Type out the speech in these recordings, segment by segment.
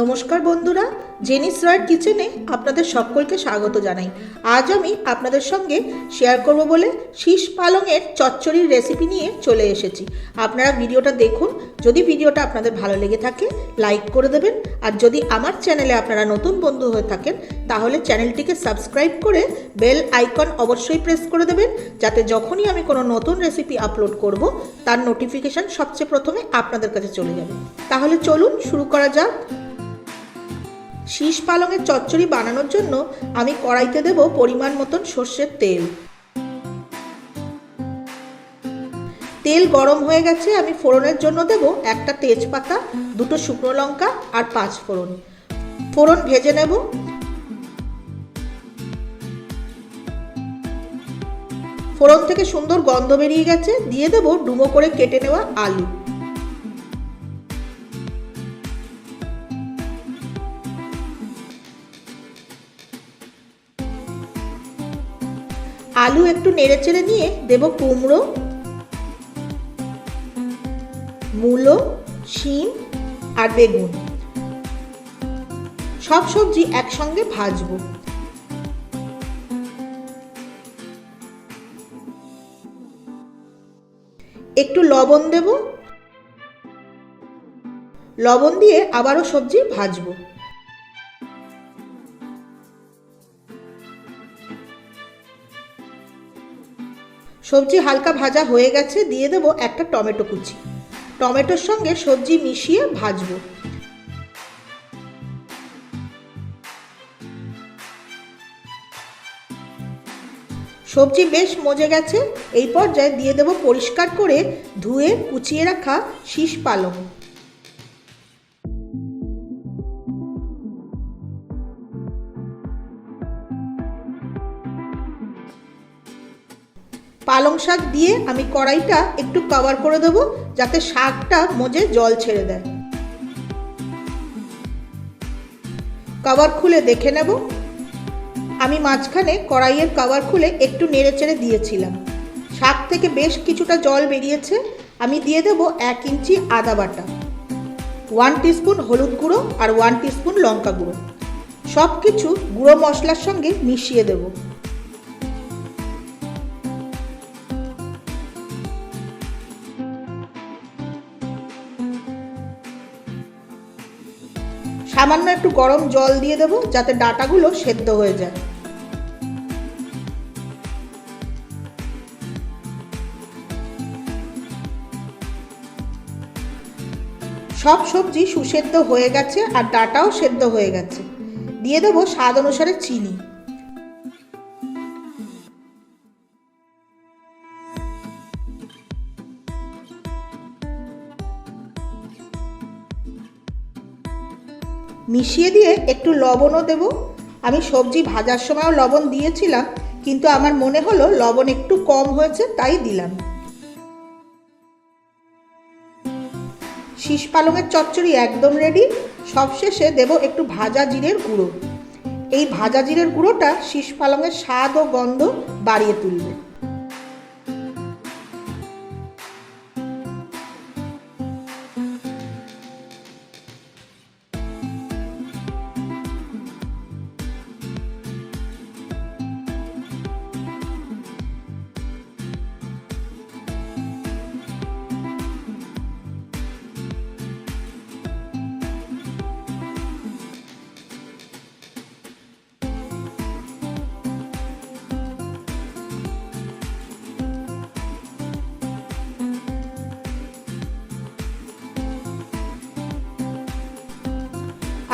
নমস্কার বন্ধুরা জেনিস রয়ের কিচেনে আপনাদের সকলকে স্বাগত জানাই। আজ আমি আপনাদের সঙ্গে শেয়ার করব বলে শীষ পালংয়ের চচ্চড়ির রেসিপি নিয়ে চলে এসেছি। আপনারা ভিডিওটা দেখুন, যদি ভিডিওটা আপনাদের ভালো লেগে থাকে লাইক করে দেবেন, আর যদি আমার চ্যানেলে আপনারা নতুন বন্ধু হয়ে থাকেন, তাহলে চ্যানেলটিকে সাবস্ক্রাইব করে বেল আইকন অবশ্যই প্রেস করে দেবেন, যাতে যখনই আমি কোনো নতুন রেসিপি আপলোড করব, তার নোটিফিকেশান সবচেয়ে প্রথমে আপনাদের কাছে চলে যাবে। তাহলে চলুন শুরু করা যাক। শীষ পালংয়ের চচ্চড়ি বানানোর জন্য আমি কড়াইতে দেব পরিমাণ মতন সর্ষের তেল। তেল গরম হয়ে গেছে, আমি ফোড়নের জন্য দেব একটা তেজপাতা, দুটো শুকনো লঙ্কা আর পাঁচ ফোড়ন। ফোড়ন ভেজে নেব। ফোড়ন থেকে সুন্দর গন্ধ বেরিয়ে গেছে, দিয়ে দেব ডুমো করে কেটে নেওয়া আলু। আলু একটু নেড়ে চেড়ে নিয়ে দেব কুমড়ো, মূলো, শিম আর বেগুন। সব সবজি একসঙ্গে ভাজবো। একটু লবণ দেব। লবণ দিয়ে আবারও সবজি ভাজবো। সবজি হালকা ভাজা হয়ে গেছে, দিয়ে দেবো একটা টমেটো কুচি। টমেটোর সঙ্গে সবজি মিশিয়ে ভাজবো। সবজি বেশ মজে গেছে, এই পর্যায়ে দিয়ে দেবো পরিষ্কার করে ধুয়ে কুচিয়ে রাখা শীষ পালং। পালং শাক দিয়ে আমি কড়াইটা একটু কভার করে দেবো, যাতে শাকটা মজে জল ছেড়ে দেয়। কভার খুলে দেখে নেব। আমি মাঝখানে কড়াইয়ের কভার খুলে একটু নেড়ে চেড়ে দিয়েছিলাম। শাক থেকে বেশ কিছুটা জল বেরিয়েছে, আমি দিয়ে দেব এক ইঞ্চি আদা বাটা ওয়ান টিস্পুন হলুদ গুঁড়ো আর ওয়ান টিস্পুন লঙ্কা গুঁড়ো। সব কিছু গুঁড়ো মশলার সঙ্গে মিশিয়ে দেবো। সামান্য একটু গরম জল দিয়ে দেবো, যাতে ডাটাগুলো সেদ্ধ হয়ে যায়। সব সবজি সুসেদ্ধ হয়ে গেছে আর ডাটাও সেদ্ধ হয়ে গেছে। দিয়ে দেবো স্বাদ অনুসারে চিনি। মিশিয়ে দিয়ে একটু লবণও দেব। আমি সবজি ভাজার সময়ও লবণ দিয়েছিলাম, কিন্তু আমার মনে হলো লবণ একটু কম হয়েছে, তাই দিলাম। শীষ পালংয়ের চচ্চড়ি একদম রেডি সবশেষে দেব একটু ভাজা জিরের গুঁড়ো। এই ভাজা জিরের গুঁড়োটা শীষ পালংয়ের স্বাদ ও গন্ধ বাড়িয়ে তুলবে।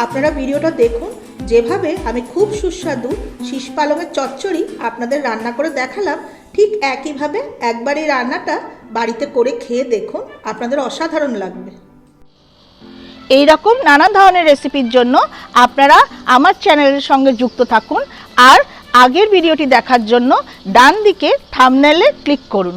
আপনারা ভিডিওটা দেখুন। যেভাবে আমি খুব সুস্বাদু শীষ পালংয়ের চচ্চড়ি আপনাদের রান্না করে দেখালাম, ঠিক একইভাবে একবার এই রান্নাটা বাড়িতে করে খেয়ে দেখুন, আপনাদের অসাধারণ লাগবে। এই রকম নানা ধরনের রেসিপির জন্য আপনারা আমার চ্যানেলের সঙ্গে যুক্ত থাকুন আর আগের ভিডিওটি দেখার জন্য ডান দিকে থামনেলে ক্লিক করুন।